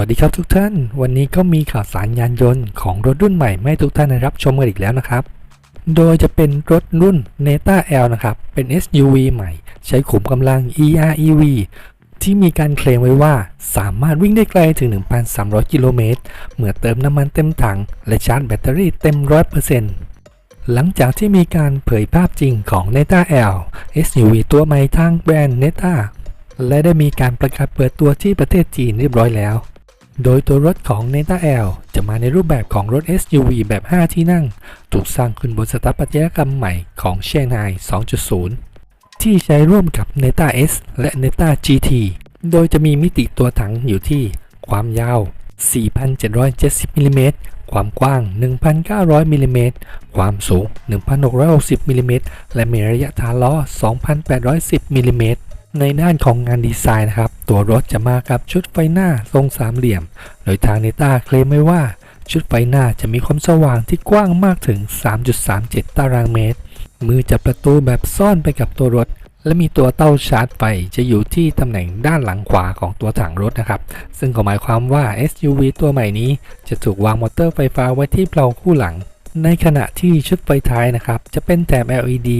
วัสดีครับทุกท่าน วันนี้ก็มีข่าวสารยานยนต์ของรถรุ่นใหม่ไม่ทุกท่านได้รับชมกันอีกแล้วนะครับ โดยจะเป็นรถรุ่น Neta L นะครับ เป็น SUV ใหม่ ใช้ขุมกำลัง EREV ที่มีการเคลมไว้ว่าสามารถวิ่งได้ไกลถึง 1,300 กิโลเมตร เมื่อเติมน้ำมันเต็มถัง และชาร์จแบตเตอรี่เต็ม 100%หลังจากที่มีการเผยภาพจริงของ Neta L SUV ตัวใหม่ทางแบรนด์ Neta และได้มีการประกาศเปิดตัวที่ประเทศจีนเรียบร้อยแล้ว โดยตัวรถของ Neta L จะมาในรูปแบบของรถ SUV แบบ 5 ที่นั่ง ถูกสร้างขึ้นบนสถาปัตยกรรมใหม่ของ Shanghai 2.0 ที่ใช้ร่วมกับ Neta S และ Neta GT โดยจะมีมิติตัวถังอยู่ที่ ความยาว 4,770มิลลิเมตรความกว้าง 1,900มิลลิเมตรความสูง 1,660มิลลิเมตรและมีระยะฐานล้อ 2,810มิลลิเมตรในด้านของงานดีไซน์นะครับ ตัวรถจะมากับชุดไฟหน้าทรงสามเหลี่ยม โดยทางเนต้าเคลมไว้ว่าชุดไฟหน้าจะมีความสว่างที่กว้างมากถึง 3.37 ตารางเมตร มือจับประตูแบบซ่อนไปกับตัวรถ และมีตัวเต้าชาร์จไฟจะอยู่ที่ตำแหน่งด้านหลังขวาของตัวถังรถนะครับ ซึ่งก็หมายความว่า SUV ตัวใหม่นี้จะถูกวางมอเตอร์ไฟฟ้าไว้ที่เพลาคู่หลัง ในขณะที่ชุดไฟท้ายนะครับ จะเป็นแถบ LED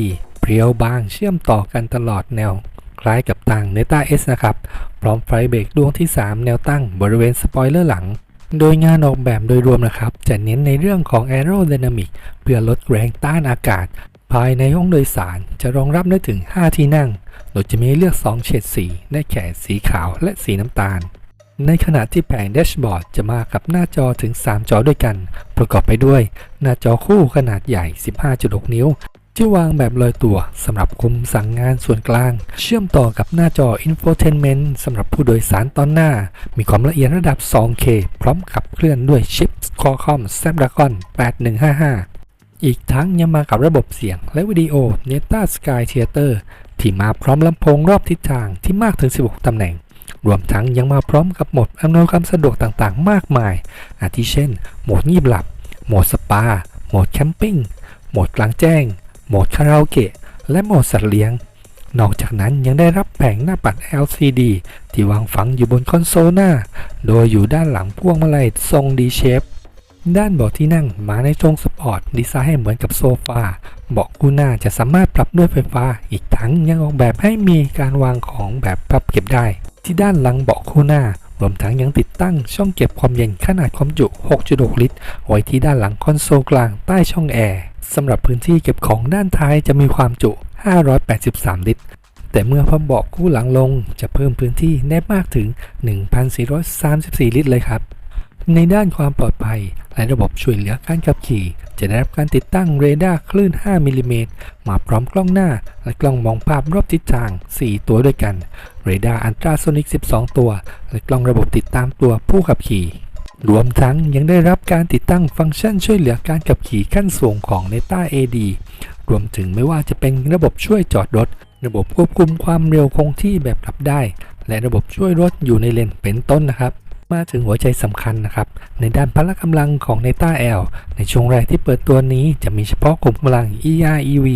เพรียวบางเชื่อมต่อกันตลอดแนว คล้ายกับทาง Neta S นะครับ ร้อมไฟเบรกดวงที่ 3 แนวตั้งบริเวณสปอยเลอร์หลัง โดยงานออกแบบโดยรวมนะครับ จะเน้นในเรื่องของ Aerodynamic เพื่อลดแรงต้านอากาศ ภายในห้องโดยสารจะรองรับได้ถึง 5 ที่นั่ง โดยจะมีเลือก 2 เฉดสี ได้แก่สีขาวและสีน้ำตาล ในขณะที่แผงแดชบอร์ดจะมากับหน้าจอถึง 3 จอด้วยกัน ประกอบไปด้วย หน้าจอคู่ขนาดใหญ่ 15.6 นิ้ว ที่วางแบบลอยตัวสำหรับคุมสั่งงานส่วนกลาง เชื่อมต่อกับหน้าจอ Infotainment สำหรับผู้โดยสารตอนหน้า มีความละเอียดระดับ 2K พร้อมขับเคลื่อนด้วยชิป Qualcomm Snapdragon 8155 อีกทั้งยังมากับระบบเสียงและวิดีโอ Neta Sky Theater ที่มาพร้อมลำโพงรอบทิศทางที่มากถึง 16 ตำแหน่ง รวมทั้งยังมาพร้อมกับโหมดอำนวยความสะดวกต่างๆ มากมาย อาทิเช่น โหมดงีบหลับ โหมดสปา โหมดแคมปิ้ง โหมดกลางแจ้ง โหมดคาราโอเกะ และโหมดสัตว์เลี้ยง นอกจากนั้นยังได้รับแผงหน้าปัด LCD ที่วางฝังอยู่บนคอนโซลหน้า โดยอยู่ด้านหลังพวงมาลัยทรง D shape ด้านเบาะที่นั่งมาในทรงสปอร์ตดีไซน์ให้เหมือนกับโซฟาเบาะคู่หน้าจะสามารถปรับด้วยไฟฟ้า อีกทั้งยังออกแบบให้มีการวางของแบบพับเก็บได้ ที่ด้านหลังเบาะคู่หน้ารวมทั้งยังติดตั้งช่องเก็บความเย็นขนาดความจุ 6.6 ลิตร ไว้ที่ด้านหลังคอนโซลกลางใต้ช่องแอร์ สำหรับพื้นที่เก็บของด้านท้ายจะมีความจุ 583 ลิตร แต่เมื่อพับเบาะคู่หลังลงจะเพิ่มพื้นที่ได้มากถึง 1,434 ลิตรเลยครับ ในด้านความปลอดภัย และระบบช่วยเหลือการขับขี่ จะได้รับการติดตั้งเรดาร์คลื่น 5 มิลลิเมตรมาพร้อมกล้องหน้า และกล้องมองภาพรอบทิศทาง 4 ตัวด้วยกัน เรดาร์อันตราโซนิก 12 ตัว และกล้องระบบติดตามตัวผู้ขับขี่ รวมทั้งยังได้รับการติดตั้งฟังก์ชันช่วยเหลือการขับขี่ขั้นสูงของ Neta AD รวมถึงไม่ว่าจะเป็นระบบช่วยจอดรถ ระบบควบคุมความเร็วคงที่แบบหลับได้ และระบบช่วยรถอยู่ในเลนเป็นต้นนะครับ มาถึงหัวใจสำคัญนะครับ ในด้านพละกำลังของ Neta L ในช่วงแรกที่เปิดตัวนี้จะมีเฉพาะกลุ่มกำลัง EREV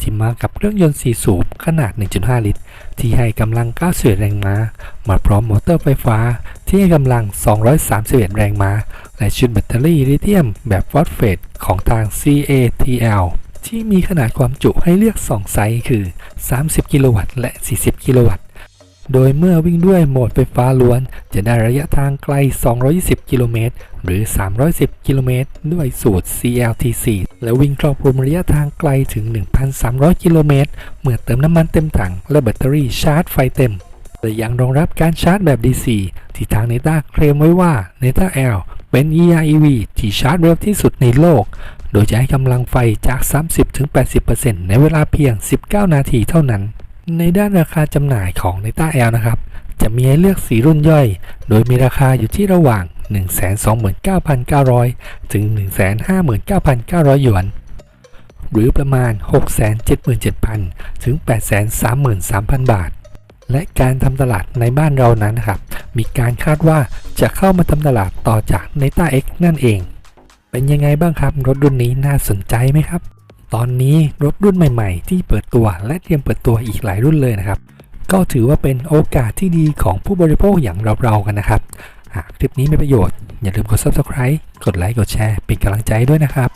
ที่มากับเครื่องยนต์ 4 สูบขนาด 1.5 ลิตร ที่ให้กำลัง 91 แรงม้า มาพร้อมมอเตอร์ไฟฟ้า ที่ให้กำลัง 231 แรงม้า และชุดแบตเตอรี่ลิเธียมแบบฟอสเฟตของทาง CATL ที่มีขนาดความจุให้เลือก 2 ไซส์คือ 30 กิโลวัตต์และ 40 กิโลวัตต์ โดยเมื่อวิ่งด้วยโหมดไฟฟ้าล้วน จะได้ระยะทางไกล 220 กิโลเมตร หรือ 310 กิโลเมตร ด้วยสูตร CLTC และวิ่งครอบคลุมระยะทางไกลถึง 1,300 กิโลเมตร เมื่อเติมน้ำมันเต็มถัง และแบตเตอรี่ชาร์จไฟเต็มและยังรองรับการชาร์จแบบ DC ที่ทาง Neta เคลมไว้ว่า Neta L เป็น EREV ที่ชาร์จเร็วที่สุดในโลก โดยจะให้กำลังไฟจาก 30-80%ในเวลาเพียง 19 นาทีเท่านั้น ในด้านราคาจำหน่ายของ Neta L นะครับ จะมีให้เลือกสีรุ่นย่อย โดยมีราคาอยู่ที่ระหว่าง 129,900 ถึง 159,900 หยวน หรือประมาณ 677,000 ถึง 833,000 บาท และการทำตลาดในบ้านเรานั้นนะครับ มีการคาดว่าจะเข้ามาทำตลาดต่อจาก Neta X นั่นเอง เป็นยังไงบ้างครับ รถรุ่นนี้น่าสนใจไหมครับ ตอนนี้รถรุ่นใหม่ๆ ที่เปิดตัวและเตรียมเปิดตัวอีกหลายรุ่นเลยนะครับ ก็ถือว่าเป็นโอกาสที่ดีของผู้บริโภคอย่างเราๆกันนะครับ หากคลิปนี้มีประโยชน์ อย่าลืมกด subscribe กดไลค์กดแชร์เป็นกำลังใจด้วยนะครับ